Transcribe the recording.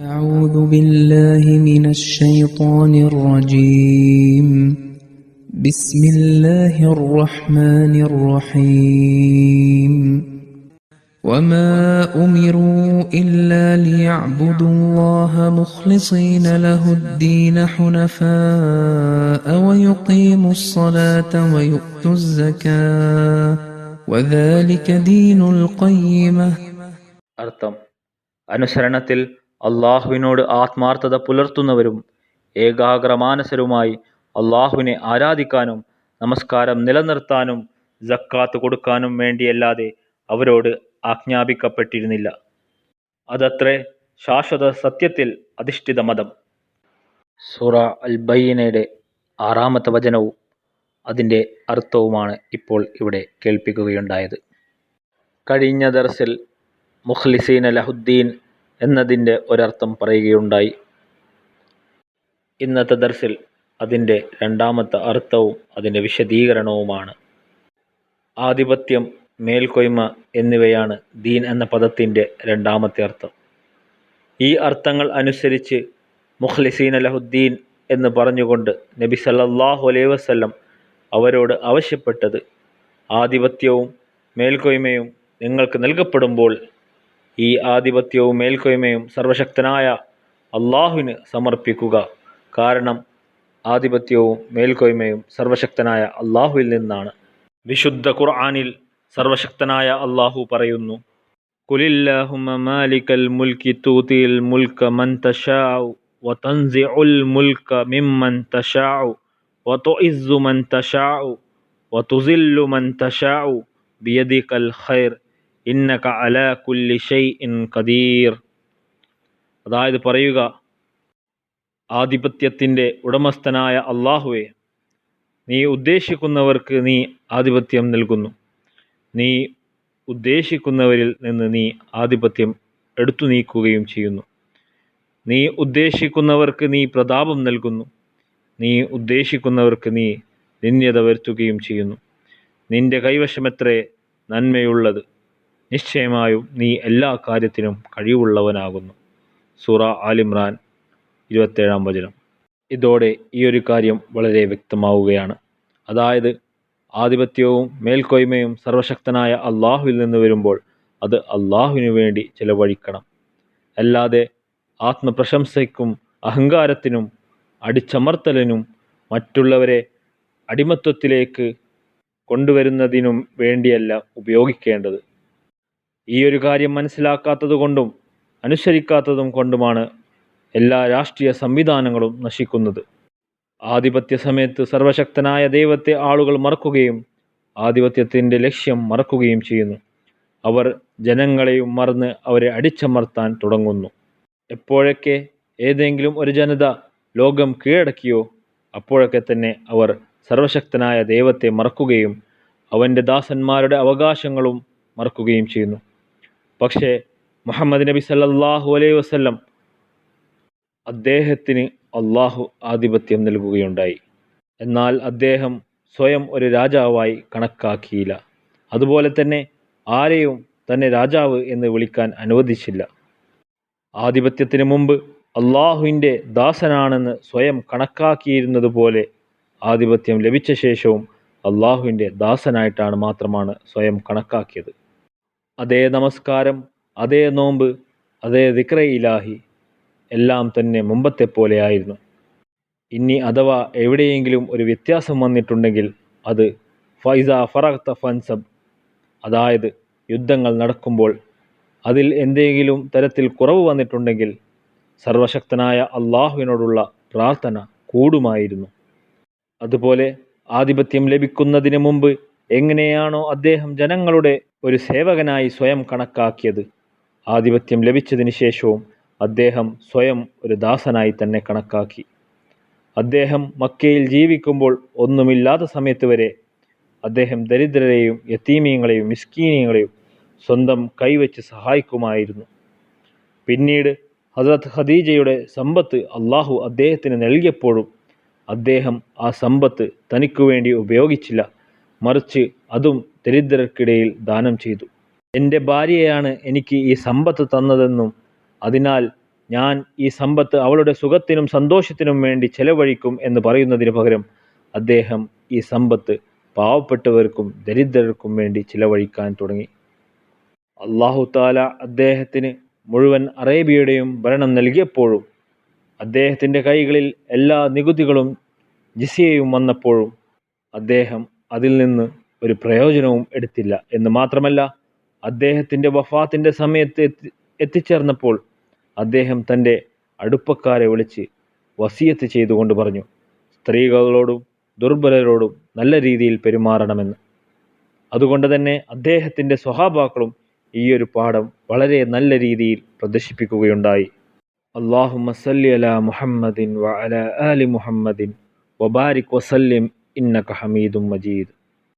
أعوذ بالله من الشيطان الرجيم بسم الله الرحمن الرحيم وما أمروا إلا ليعبدوا الله مخلصين له الدين حنفاء ويقيموا الصلاة ويؤتوا الزكاة وذلك دين القيمة അർത്ഥം അനുസരണത്തിൽ അള്ളാഹുവിനോട് ആത്മാർത്ഥത പുലർത്തുന്നവരും ഏകാഗ്രമാനസരുമായി അള്ളാഹുവിനെ ആരാധിക്കാനും നമസ്കാരം നിലനിർത്താനും ജക്കാത്ത് കൊടുക്കാനും വേണ്ടിയല്ലാതെ അവരോട് ആജ്ഞാപിക്കപ്പെട്ടിരുന്നില്ല. അതത്രേ ശാശ്വത സത്യത്തിൽ അധിഷ്ഠിത മതം. സുറ അൽ ആറാമത്തെ വചനവും അതിന്റെ അർത്ഥവുമാണ് ഇപ്പോൾ ഇവിടെ കേൾപ്പിക്കുകയുണ്ടായത്. കഴിഞ്ഞ ദർസിൽ മുഖ്ലിസീൻ ലഹുദ്ദീൻ എന്നതിന്റെ ഒരർത്ഥം പറയുകയുണ്ടായി. ഇന്നത്തെ ദർസിൽ അതിന്റെ രണ്ടാമത്തെ അർത്ഥവും അതിന്റെ വിശദീകരണവുമാണ്. ആധിപത്യം മേൽക്കൊയ്മ എന്നിവയാണ് ദീൻ എന്ന പദത്തിന്റെ രണ്ടാമത്തെ അർത്ഥം. ഈ അർത്ഥങ്ങൾ അനുസരിച്ച് മുഖ്ലിസീൻ അലഹുദ്ദീൻ എന്ന് പറഞ്ഞുകൊണ്ട് നബി സല്ലല്ലാഹു അലൈഹി വസല്ലം അവരോട് ആവശ്യപ്പെട്ടത് ആധിപത്യവും മേൽക്കൊയ്മയും നിങ്ങൾക്ക് നൽകപ്പെടുമ്പോൾ ഈ ആധിപത്യവും മേൽക്കോയ്മയും സർവശക്തനായ അള്ളാഹുവിന് സമർപ്പിക്കുക. കാരണം ആധിപത്യവും മേൽക്കോയ്മയും സർവശക്തനായ അള്ളാഹുവിൽ നിന്നാണ്. വിശുദ്ധ ഖുർആാനിൽ സർവശക്തനായ അള്ളാഹു പറയുന്നു കുലില്ലാഹുമ്മ മാലിക്കൽ മുൽക്കി തൂതിൽ മുൽക്ക മൻ തശാഉ വതൻസിഉൽ മുൽക്ക മിമ്മൻ തശാഉ വതുഇസ്സു മൻ തശാഉ വതുസില്ലു മൻ തശാഉ ബിയദിക്കൽ ഖൈർ. ഇന്നക അല കുല്ലി ഷൈഇൻ കദീർ അതായത് പറയുക ആധിപത്യത്തിന്റെ ഉടമസ്ഥനായ അള്ളാഹുവെ നീ ഉദ്ദേശിക്കുന്നവർക്ക് നീ ആധിപത്യം നൽകുന്നു. നീ ഉദ്ദേശിക്കുന്നവരിൽ നിന്ന് നീ ആധിപത്യം എടുത്തു നീക്കുകയും ചെയ്യുന്നു. നീ ഉദ്ദേശിക്കുന്നവർക്ക് നീ പ്രതാപം നൽകുന്നു. നീ ഉദ്ദേശിക്കുന്നവർക്ക് നീ നിന്ദ്യത വരുത്തുകയും ചെയ്യുന്നു. നിന്റെ കൈവശമെത്രേ നന്മയുള്ളത്. നിശ്ചയമായും നീ എല്ലാ കാര്യത്തിനും കഴിവുള്ളവനാകുന്നു. സൂറ ആലിമ്രാൻ ഇരുപത്തേഴാം വചനം. ഇതോടെ ഈ ഒരു കാര്യം വളരെ വ്യക്തമാവുകയാണ്. അതായത് ആധിപത്യവും മേൽക്കൊയ്മയും സർവശക്തനായ അള്ളാഹുവിൽ നിന്ന് വരുമ്പോൾ അത് അള്ളാഹുവിനു വേണ്ടി ചിലവഴിക്കണം. അല്ലാതെ ആത്മപ്രശംസയ്ക്കും അഹങ്കാരത്തിനും അടിച്ചമർത്തലിനും മറ്റുള്ളവരെ അടിമത്വത്തിലേക്ക് കൊണ്ടുവരുന്നതിനും വേണ്ടിയല്ല ഉപയോഗിക്കേണ്ടത്. ഈ ഒരു കാര്യം മനസ്സിലാക്കാത്തതുകൊണ്ടും അനുസരിക്കാത്തതും കൊണ്ടുമാണ് എല്ലാ രാഷ്ട്രീയ സംവിധാനങ്ങളും നശിക്കുന്നത്. ആധിപത്യ സമയത്ത് സർവശക്തനായ ദൈവത്തെ ആളുകൾ മറക്കുകയും ആധിപത്യത്തിന്റെ ലക്ഷ്യം മറക്കുകയും ചെയ്യുന്നു. അവർ ജനങ്ങളെയും മറന്ന് അവരെ അടിച്ചമർത്താൻ തുടങ്ങുന്നു. എപ്പോഴൊക്കെ ഏതെങ്കിലും ഒരു ജനത ലോകം കീഴടക്കിയോ അപ്പോഴൊക്കെ തന്നെ അവർ സർവശക്തനായ ദൈവത്തെ മറക്കുകയും അവന്റെ ദാസന്മാരുടെ അവകാശങ്ങളും മറക്കുകയും ചെയ്യുന്നു. പക്ഷേ മുഹമ്മദ് നബി സല്ലാഹു അലൈഹി വസ്ല്ലം അദ്ദേഹത്തിന് അള്ളാഹു ആധിപത്യം നൽകുകയുണ്ടായി. എന്നാൽ അദ്ദേഹം സ്വയം ഒരു രാജാവായി കണക്കാക്കിയില്ല. അതുപോലെ തന്നെ ആരെയും തന്നെ രാജാവ് എന്ന് വിളിക്കാൻ അനുവദിച്ചില്ല. ആധിപത്യത്തിന് മുമ്പ് അള്ളാഹുവിന്റെ ദാസനാണെന്ന് സ്വയം കണക്കാക്കിയിരുന്നത് പോലെ ആധിപത്യം ലഭിച്ച ശേഷവും അള്ളാഹുവിന്റെ ദാസനായിട്ടാണ് മാത്രമാണ് സ്വയം കണക്കാക്കിയത്. അതേ നമസ്കാരം അതേ നോമ്പ് അതേ ദിക്ര ഇലാഹി എല്ലാം തന്നെ മുമ്പത്തെ പോലെയായിരുന്നു ഇനി അഥവാ എവിടെയെങ്കിലും ഒരു വ്യത്യാസം വന്നിട്ടുണ്ടെങ്കിൽ അത് ഫൈസ ഫറഖ്ത ഫൻസബ്. അതായത് യുദ്ധങ്ങൾ നടക്കുമ്പോൾ അതിൽ എന്തെങ്കിലും തരത്തിൽ കുറവ് വന്നിട്ടുണ്ടെങ്കിൽ സർവശക്തനായ അള്ളാഹുവിനോടുള്ള പ്രാർത്ഥന കൂടുമായിരുന്നു. അതുപോലെ ആധിപത്യം ലഭിക്കുന്നതിന് മുമ്പ് എങ്ങനെയാണോ അദ്ദേഹം ജനങ്ങളുടെ ഒരു സേവകനായി സ്വയം കണക്കാക്കിയത്. ആധിപത്യം ലഭിച്ചതിന് ശേഷവും അദ്ദേഹം സ്വയം ഒരു ദാസനായി തന്നെ കണക്കാക്കി. അദ്ദേഹം മക്കയിൽ ജീവിക്കുമ്പോൾ ഒന്നുമില്ലാത്ത സമയത്ത് വരെ അദ്ദേഹം ദരിദ്രരെയും യത്തീമീങ്ങളെയും മിസ്കീനീങ്ങളെയും സ്വന്തം കൈവച്ച് സഹായിക്കുമായിരുന്നു. പിന്നീട് ഹസ്രത്ത് ഖദീജയുടെ സമ്പത്ത് അള്ളാഹു അദ്ദേഹത്തിന് നൽകിയപ്പോഴും അദ്ദേഹം ആ സമ്പത്ത് തനിക്കു വേണ്ടി ഉപയോഗിച്ചില്ല. മറിച്ച് അതും ദരിദ്രർക്കിടയിൽ ദാനം ചെയ്തു. എന്റെ ഭാര്യയാണ് എനിക്ക് ഈ സമ്പത്ത് തന്നതെന്നും അതിനാൽ ഞാൻ ഈ സമ്പത്ത് അവളുടെ സുഖത്തിനും സന്തോഷത്തിനും വേണ്ടി ചെലവഴിക്കും എന്ന് പറയുന്നതിന് പകരം അദ്ദേഹം ഈ സമ്പത്ത് പാവപ്പെട്ടവർക്കും ദരിദ്രർക്കും വേണ്ടി ചിലവഴിക്കാൻ തുടങ്ങി. അള്ളാഹു താല അദ്ദേഹത്തിന് മുഴുവൻ അറേബ്യയുടെയും ഭരണം നൽകിയപ്പോഴും അദ്ദേഹത്തിന്റെ കൈകളിൽ എല്ലാ നികുതികളും ജിസിയയും വന്നപ്പോഴും അദ്ദേഹം അതിൽ നിന്ന് ഒരു പ്രയോജനവും എടുത്തില്ല. എന്ന് മാത്രമല്ല അദ്ദേഹത്തിന്റെ വഫാത്തിന്റെ സമയത്ത് എത്തി എത്തിച്ചേർന്നപ്പോൾ അദ്ദേഹം തന്റെ അടുപ്പക്കാരെ വിളിച്ച് വസീയത്ത് ചെയ്തുകൊണ്ട് പറഞ്ഞു സ്ത്രീകളോടും ദുർബലരോടും നല്ല രീതിയിൽ പെരുമാറണമെന്ന്. അതുകൊണ്ട് തന്നെ അദ്ദേഹത്തിന്റെ സ്വഹാബാക്കളും ഈ ഒരു പാഠം വളരെ നല്ല രീതിയിൽ പ്രദർശിപ്പിക്കുകയുണ്ടായി. അള്ളാഹു മസല്ലി അല മുഹമ്മദിൻ വ അല ആലി മുഹമ്മദിൻ വബാരിക് വസല്ലിം انَََََََََََََََََََََََََََََََََََََََََََََََََََََََََََََََََََََََََََََََََََََََََََََََََََََََََََََََََََََََََََََََََََََََََََََََََََََََََََََََََََََََََََََََََََََََََََََََََََََََََََََََََََََََََََََََََََََََََََََََََََََََََََََََََََََََََََََََََََََََََََََََََََََََََََََََََََََََََََََََََََََََََََََََََََََََََََََََََََََََََََََََََََََََََََََََ